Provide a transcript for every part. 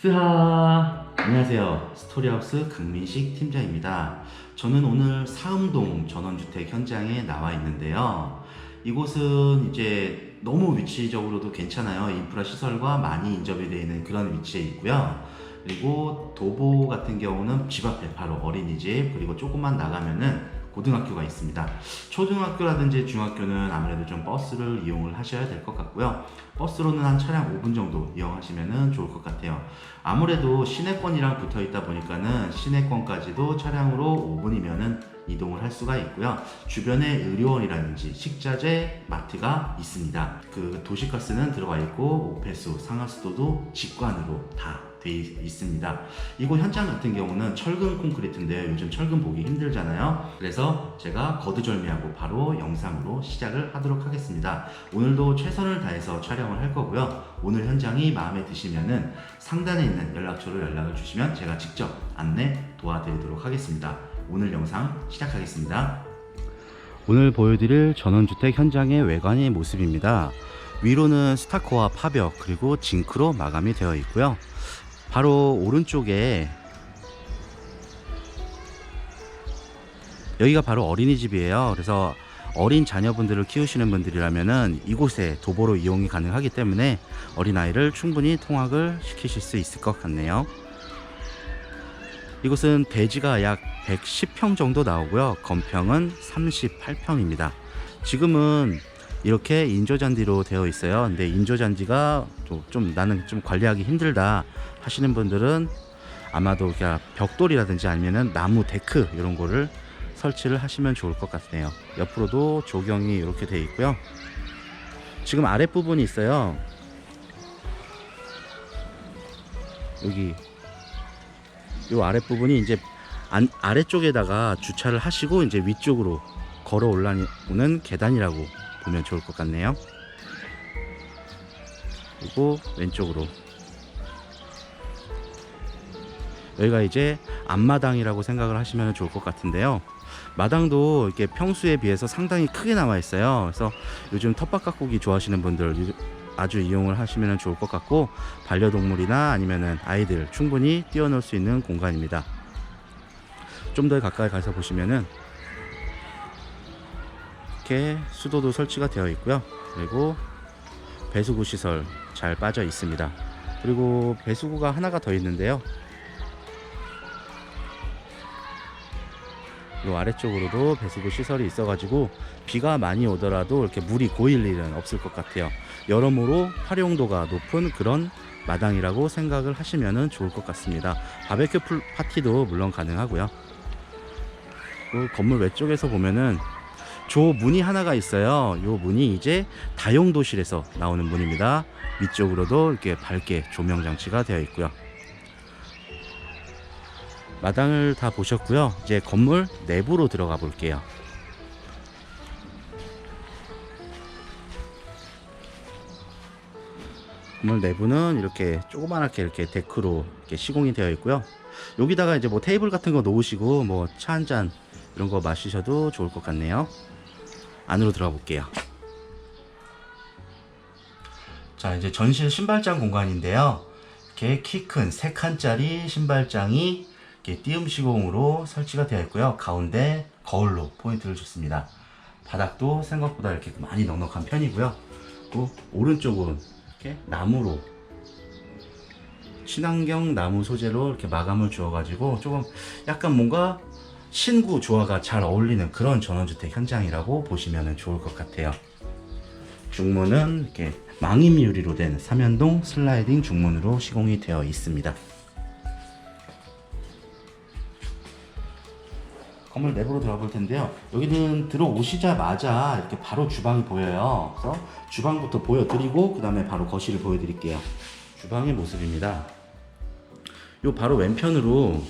스하. 안녕하세요. 스토리하우스 강민식 팀장입니다. 저는 오늘 사음동 전원주택 현장에 나와 있는데요. 이곳은 이제 너무 위치적으로도 괜찮아요. 인프라 시설과 많이 인접이 되어 있는 그런 위치에 있고요. 그리고 도보 같은 경우는 집 앞에 바로 어린이집 그리고 조금만 나가면은 고등학교가 있습니다 초등학교라든지 중학교는 아무래도 좀 버스를 이용을 하셔야 될 것 같고요 버스로는 한 차량 5분 정도 이용하시면 좋을 것 같아요. 아무래도 시내권이랑 붙어 있다 보니까는 시내권까지도 차량으로 5분이면은 이동을 할 수가 있고요. 주변에 의료원이라든지 식자재 마트가 있습니다. 그 도시가스는 들어가 있고 오폐수, 상하수도도 직관으로 다 돼 있습니다. 이곳 현장 같은 경우는 철근 콘크리트인데요. 요즘 철근 보기 힘들잖아요. 그래서 제가 거두절미하고 바로 영상으로 시작을 하도록 하겠습니다. 오늘도 최선을 다해서 촬영을 할 거고요. 오늘 현장이 마음에 드시면은 상단에 있는 연락처로 연락을 주시면 제가 직접 안내 도와드리도록 하겠습니다. 오늘 영상 시작하겠습니다. 오늘 보여드릴 전원주택 현장의 외관의 모습입니다. 위로는 스타코와 파벽 그리고 징크로 마감이 되어 있고요. 바로 오른쪽에 여기가 바로 어린이집이에요. 그래서 어린 자녀분들을 키우시는 분들이라면은 이곳에 도보로 이용이 가능하기 때문에 어린아이를 충분히 통학을 시키실 수 있을 것 같네요. 이곳은 대지가 약 110평 정도 나오고요. 건평은 38평입니다. 지금은 이렇게 인조잔디로 되어 있어요. 근데 인조잔디가 또좀 나는 좀 관리하기 힘들다 하시는 분들은 아마도 그냥 벽돌이라든지 아니면은 나무 데크 이런 거를 설치를 하시면 좋을 것 같네요. 옆으로도 조경이 이렇게 되어 있고요. 지금 아랫부분이 있어요. 여기 이 아랫부분이 이제 안, 아래쪽에다가 주차를 하시고 이제 위쪽으로 걸어 올라오는 계단이라고 보면 좋을 것 같네요. 그리고 왼쪽으로 여기가 이제 앞마당이라고 생각을 하시면 좋을 것 같은데요. 마당도 이렇게 평수에 비해서 상당히 크게 나와 있어요. 그래서 요즘 텃밭 가꾸기 좋아하시는 분들 유- 아주 이용을 하시면 좋을 것 같고 반려동물이나 아니면은 아이들 충분히 뛰어놀 수 있는 공간입니다. 좀 더 가까이 가서 보시면은 이렇게 수도도 설치가 되어 있고요. 그리고 배수구 시설 잘 빠져 있습니다. 그리고 배수구가 하나가 더 있는데요. 요 아래쪽으로도 배수구 시설이 있어가지고 비가 많이 오더라도 이렇게 물이 고일 일은 없을 것 같아요. 여러모로 활용도가 높은 그런 마당이라고 생각을 하시면 좋을 것 같습니다. 바베큐 풀- 파티도 물론 가능하고요. 그 건물 외쪽에서 보면은 조 문이 하나가 있어요. 요 문이 이제 다용 도실에서 나오는 문입니다. 위쪽으로도 이렇게 밝게 조명 장치가 되어 있고요. 마당을 다 보셨고요. 이제 건물 내부로 들어가 볼게요. 건물 내부는 이렇게 조그만하게 이렇게 데크로 이렇게 시공이 되어 있고요. 여기다가 이제 뭐 테이블 같은 거 놓으시고 뭐 차 한 잔 이런 거 마시셔도 좋을 것 같네요. 안으로 들어가 볼게요. 자, 이제 전실 신발장 공간인데요. 이렇게 키 큰 세 칸짜리 신발장이 이렇게 띄움 시공으로 설치가 되어 있고요. 가운데 거울로 포인트를 줬습니다. 바닥도 생각보다 이렇게 많이 넉넉한 편이고요. 그리고 오른쪽은 이렇게 나무로 친환경 나무 소재로 이렇게 마감을 주어가지고 조금 약간 뭔가 신구 조화가 잘 어울리는 그런 전원주택 현장이라고 보시면 좋을 것 같아요. 중문은 이렇게 망임 유리로 된 삼연동 슬라이딩 중문으로 시공이 되어 있습니다. 건물 내부로 들어가 볼 텐데요. 여기는 들어오시자마자 이렇게 바로 주방이 보여요. 그래서 주방부터 보여드리고 그 다음에 바로 거실을 보여드릴게요. 주방의 모습입니다. 요 바로 왼편으로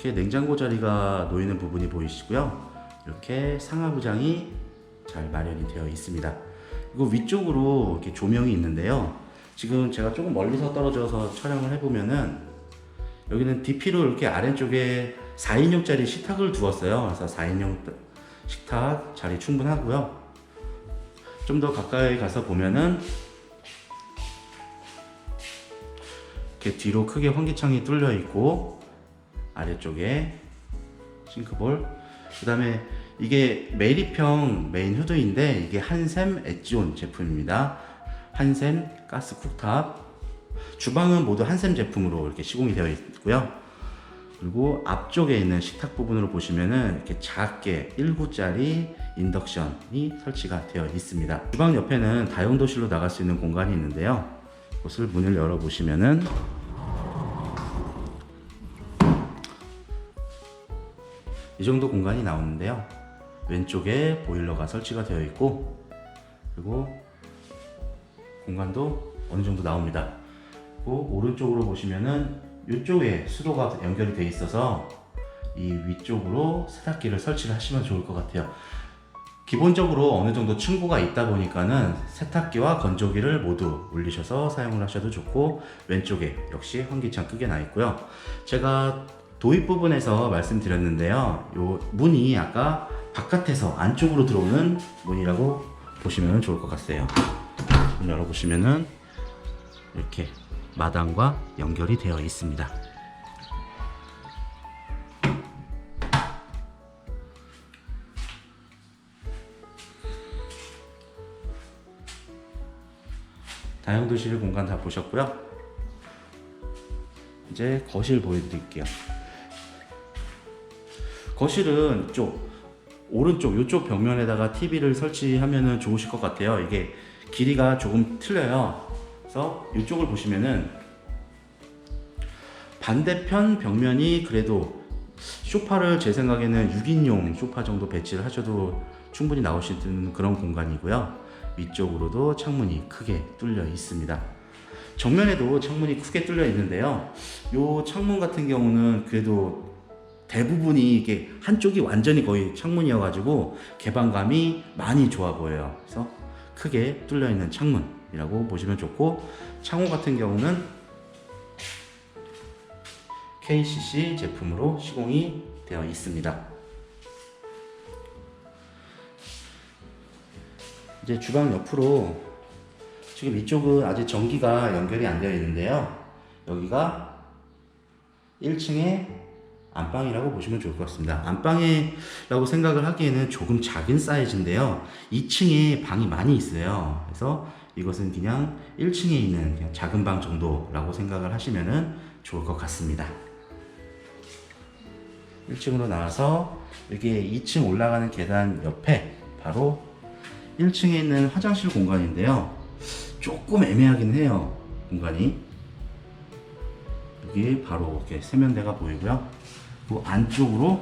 이렇게 냉장고 자리가 놓이는 부분이 보이시고요. 이렇게 상하부장이 잘 마련이 되어 있습니다. 그리고 위쪽으로 이렇게 조명이 있는데요. 지금 제가 조금 멀리서 떨어져서 촬영을 해보면은 여기는 DP로 이렇게 아래쪽에 4인용짜리 식탁을 두었어요. 그래서 4인용 식탁 자리 충분하고요. 좀 더 가까이 가서 보면은 이렇게 뒤로 크게 환기창이 뚫려 있고 아래쪽에 싱크볼 그 다음에 이게 메리평 메인 후드인데 이게 한샘 엣지온 제품입니다. 한샘 가스 쿡탑 주방은 모두 한샘 제품으로 이렇게 시공이 되어 있고요. 그리고 앞쪽에 있는 식탁 부분으로 보시면은 이렇게 작게 1구짜리 인덕션이 설치가 되어 있습니다. 주방 옆에는 다용도실로 나갈 수 있는 공간이 있는데요. 이것을 문을 열어 보시면은 이 정도 공간이 나오는데요. 왼쪽에 보일러가 설치가 되어 있고 그리고 공간도 어느 정도 나옵니다. 그리고 오른쪽으로 보시면은 이쪽에 수도가 연결이 되어 있어서 이 위쪽으로 세탁기를 설치를 하시면 좋을 것 같아요. 기본적으로 어느 정도 층고가 있다 보니까는 세탁기와 건조기를 모두 올리셔서 사용을 하셔도 좋고 왼쪽에 역시 환기창 크게 나 있고요. 제가 도입 부분에서 말씀드렸는데요. 요 문이 아까 바깥에서 안쪽으로 들어오는 문이라고 보시면 좋을 것 같아요. 문 열어보시면은 이렇게 마당과 연결이 되어 있습니다. 다용도실 공간 다 보셨고요. 이제 거실 보여드릴게요. 거실은 이쪽 오른쪽 이쪽 벽면에다가 TV를 설치하면 좋으실 것 같아요. 이게 길이가 조금 틀려요. 그래서 이쪽을 보시면은 반대편 벽면이 그래도 소파를 제 생각에는 6인용 소파 정도 배치를 하셔도 충분히 있는 그런 공간이고요. 위쪽으로도 창문이 크게 뚫려 있습니다. 정면에도 창문이 크게 뚫려 있는데요. 이 창문 같은 경우는 그래도 대부분이 이게 한쪽이 완전히 거의 창문이어가지고 개방감이 많이 좋아 보여요. 그래서 크게 뚫려 있는 창문이라고 보시면 좋고 창호 같은 경우는 KCC 제품으로 시공이 되어 있습니다. 이제 주방 옆으로 지금 이쪽은 아직 전기가 연결이 안 되어 있는데요. 여기가 1층에 안방이라고 보시면 좋을 것 같습니다. 안방이라고 생각을 하기에는 조금 작은 사이즈인데요. 2층에 방이 많이 있어요. 그래서 이것은 그냥 1층에 있는 그냥 작은 방 정도라고 생각을 하시면 좋을 것 같습니다. 1층으로 나와서 여기 2층 올라가는 계단 옆에 바로 1층에 있는 화장실 공간인데요. 조금 애매하긴 해요. 공간이. 여기 바로 이렇게 세면대가 보이고요. 그 안쪽으로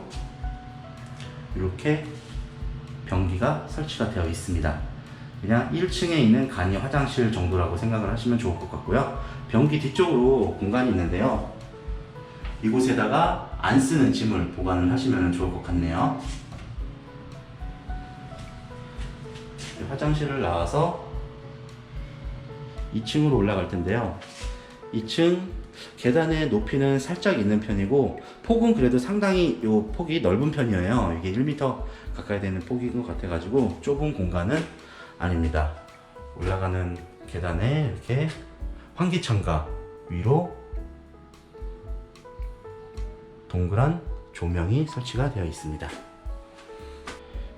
이렇게 변기가 설치가 되어 있습니다. 그냥 1층에 있는 간이 화장실 정도라고 생각을 하시면 좋을 것 같고요. 변기 뒤쪽으로 공간이 있는데요. 이곳에다가 안 쓰는 짐을 보관을 하시면 좋을 것 같네요. 화장실을 나와서 2층으로 올라갈 텐데요. 2층 계단의 높이는 살짝 있는 편이고 폭은 그래도 상당히 요 폭이 넓은 편이에요. 이게 1m 가까이 되는 폭인 것 같아가지고 좁은 공간은 아닙니다. 올라가는 계단에 이렇게 환기창가 위로 동그란 조명이 설치가 되어 있습니다.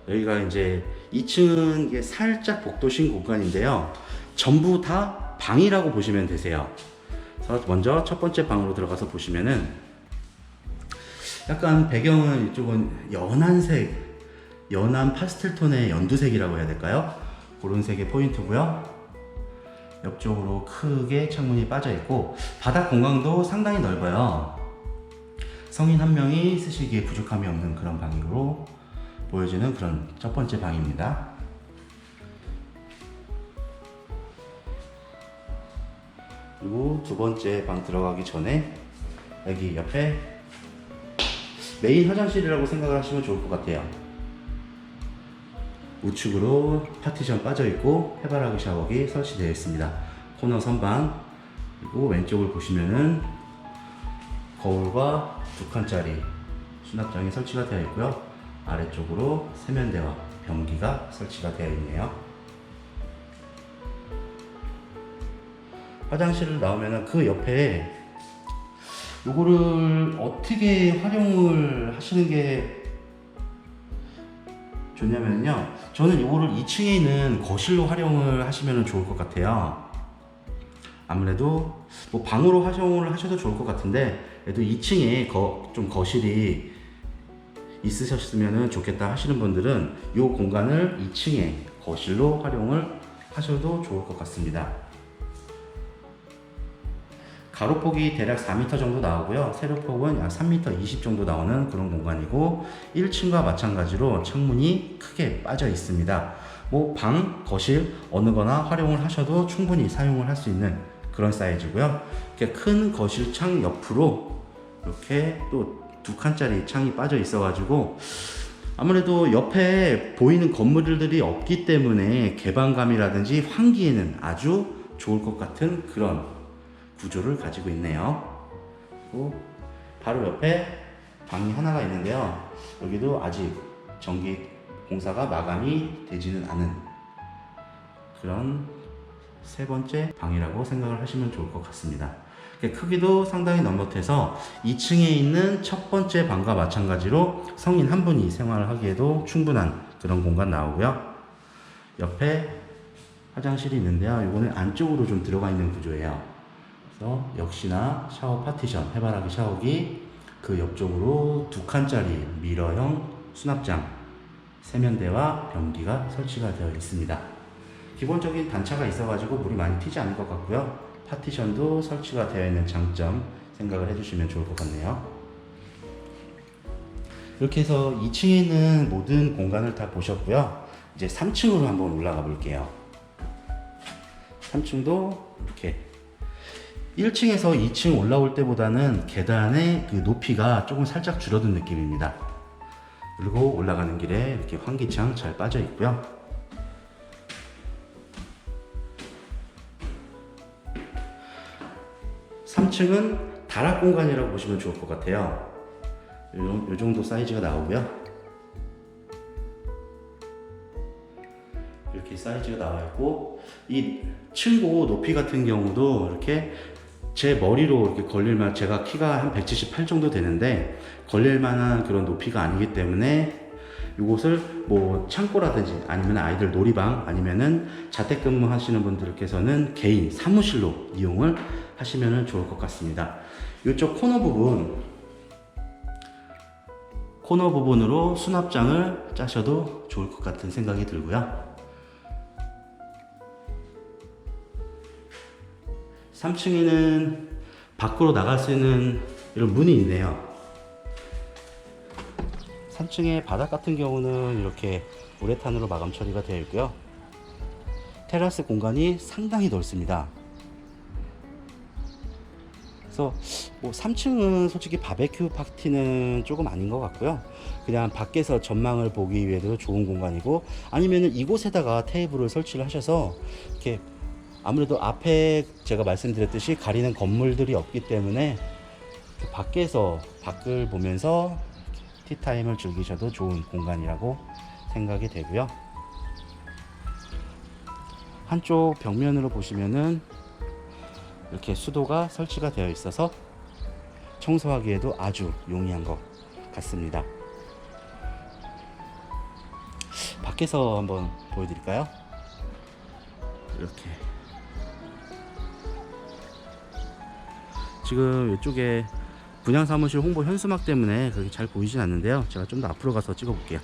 여기가 이제 2층은 이게 살짝 복도신 공간인데요. 전부 다 방이라고 보시면 되세요. 먼저 첫 번째 방으로 들어가서 보시면은 약간 배경은 이쪽은 연한색, 연한 파스텔 톤의 연두색이라고 해야 될까요? 그런 색의 포인트고요. 옆쪽으로 크게 창문이 빠져 있고 바닥 공간도 상당히 넓어요. 성인 한 명이 쓰시기에 부족함이 없는 그런 방으로 보여지는 그런 첫 번째 방입니다. 그리고 두 번째 방 들어가기 전에 여기 옆에 메인 화장실이라고 생각을 하시면 좋을 것 같아요. 우측으로 파티션 빠져 있고 해바라기 샤워기 설치되어 있습니다. 코너 선반 그리고 왼쪽을 보시면은 거울과 두 칸짜리 수납장이 설치가 되어 있고요. 아래쪽으로 세면대와 변기가 설치가 되어 있네요. 화장실을 나오면은 그 옆에 요거를 어떻게 활용을 하시는 게 좋냐면요. 저는 요거를 2층에 있는 거실로 활용을 하시면 좋을 것 같아요. 아무래도 뭐 방으로 활용을 하셔도 좋을 것 같은데 그래도 2층에 거, 좀 거실이 있으셨으면 좋겠다 하시는 분들은 이 공간을 2층에 거실로 활용을 하셔도 좋을 것 같습니다. 가로폭이 대략 4m 정도 나오고요. 세로폭은 약 3m 20 정도 나오는 그런 공간이고 1층과 마찬가지로 창문이 크게 빠져 있습니다. 뭐 방, 거실 어느 거나 활용을 하셔도 충분히 사용을 할 수 있는 그런 사이즈고요. 이렇게 큰 거실 창 옆으로 이렇게 또 두 칸짜리 창이 빠져 있어 가지고 아무래도 옆에 보이는 건물들이 없기 때문에 개방감이라든지 환기에는 아주 좋을 것 같은 그런 구조를 가지고 있네요. 그리고 바로 옆에 방이 하나가 있는데요. 여기도 아직 전기 공사가 마감이 되지는 않은 그런 세 번째 방이라고 생각을 하시면 좋을 것 같습니다. 크기도 상당히 넉넉해서 2층에 있는 첫 번째 방과 마찬가지로 성인 한 분이 생활을 하기에도 충분한 그런 공간 나오고요. 옆에 화장실이 있는데요. 이거는 안쪽으로 좀 들어가 있는 구조예요. 그래서 역시나 샤워 파티션, 해바라기 샤워기 그 옆쪽으로 두 칸짜리 미러형 수납장 세면대와 변기가 설치가 되어 있습니다. 기본적인 단차가 있어가지고 물이 많이 튀지 않을 것 같고요. 파티션도 설치가 되어 있는 장점 생각을 해주시면 좋을 것 같네요. 이렇게 해서 2층에 있는 모든 공간을 다 보셨고요. 이제 3층으로 한번 올라가 볼게요. 3층도 이렇게 1층에서 2층 올라올 때보다는 계단의 그 높이가 조금 살짝 줄어든 느낌입니다. 그리고 올라가는 길에 이렇게 환기창 잘 빠져 있고요. 3층은 다락 공간이라고 보시면 좋을 것 같아요. 요, 요 정도 사이즈가 나오고요. 이렇게 사이즈가 나와 있고 이 층고 높이 같은 경우도 이렇게 제 머리로 이렇게 걸릴만 제가 키가 한 178 정도 되는데 걸릴 만한 그런 높이가 아니기 때문에 이곳을 뭐 창고라든지 아니면 아이들 놀이방 아니면은 자택근무 하시는 분들께서는 개인 사무실로 이용을 하시면 좋을 것 같습니다. 이쪽 코너 부분 코너 부분으로 수납장을 짜셔도 좋을 것 같은 생각이 들고요. 3층에는 밖으로 나갈 수 있는 이런 문이 있네요. 3층의 바닥 같은 경우는 이렇게 우레탄으로 마감 처리가 되어 있고요. 테라스 공간이 상당히 넓습니다. 그래서 뭐 3층은 솔직히 바베큐 파티는 조금 아닌 것 같고요. 그냥 밖에서 전망을 보기 위해도 좋은 공간이고 아니면은 이곳에다가 테이블을 설치를 하셔서 이렇게 아무래도 앞에 제가 말씀드렸듯이 가리는 건물들이 없기 때문에 밖에서 밖을 보면서 티타임을 즐기셔도 좋은 공간이라고 생각이 되고요. 한쪽 벽면으로 보시면은 이렇게 수도가 설치가 되어 있어서 청소하기에도 아주 용이한 것 같습니다. 밖에서 한번 보여드릴까요? 이렇게 지금 이쪽에 분양사무실 홍보 현수막 때문에 그렇게 잘 보이진 않는데요. 제가 좀 더 앞으로 가서 찍어볼게요.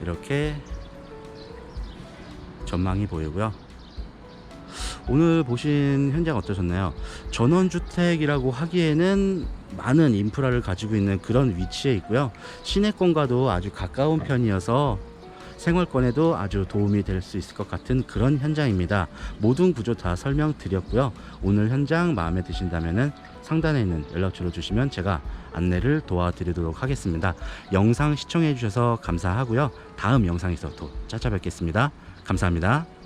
이렇게 전망이 보이고요. 오늘 보신 현장 어떠셨나요? 전원주택이라고 하기에는 많은 인프라를 가지고 있는 그런 위치에 있고요. 시내권과도 아주 가까운 편이어서 생활권에도 아주 도움이 될 수 있을 것 같은 그런 현장입니다. 모든 구조 다 설명드렸고요. 오늘 현장 마음에 드신다면 상단에 있는 연락처로 주시면 제가 안내를 도와드리도록 하겠습니다. 영상 시청해 주셔서 감사하고요. 다음 영상에서 또 찾아뵙겠습니다. 감사합니다.